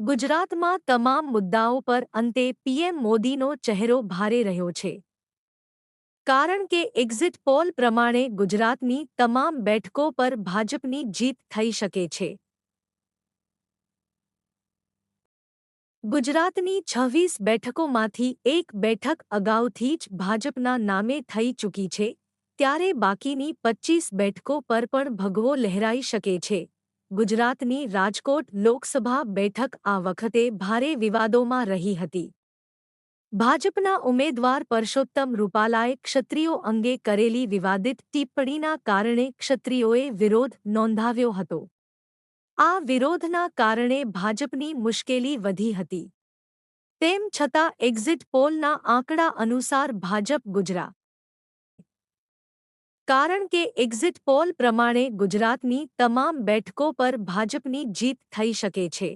ગુજરાતમાં તમામ મુદ્દાઓ પર અંતે પીએમ મોદીનો ચહેરો ભારે રહ્યો છે. કારણ કે એક્ઝિટ પોલ પ્રમાણે ગુજરાતની તમામ બેઠકો પર ભાજપની જીત થઈ શકે છે. ગુજરાતની છવ્વીસ બેઠકોમાંથી એક બેઠક અગાઉથી જ ભાજપના નામે થઈ ચૂકી છે, ત્યારે બાકીની પચ્ચીસ બેઠકો પર પણ ભગવો લહેરાઈ શકે છે. ગુજરાતની રાજકોટ લોકસભા બેઠક આ વખતે ભારે વિવાદોમાં રહી હતી. ભાજપના ઉમેદવાર પરષોત્તમ રૂપાલાએ ક્ષત્રિયો અંગે કરેલી વિવાદિત ટિપ્પણીના કારણે ક્ષત્રિયોએ વિરોધ નોંધાવ્યો હતો. આ વિરોધના કારણે ભાજપની મુશ્કેલી વધી હતી. તેમ છતાં એક્ઝિટ પોલના આંકડા અનુસાર ભાજપ ગુજરાત કારણ કે એક્ઝિટ પોલ પ્રમાણે ગુજરાતની તમામ બેઠકો પર ભાજપની જીત થઈ શકે છે.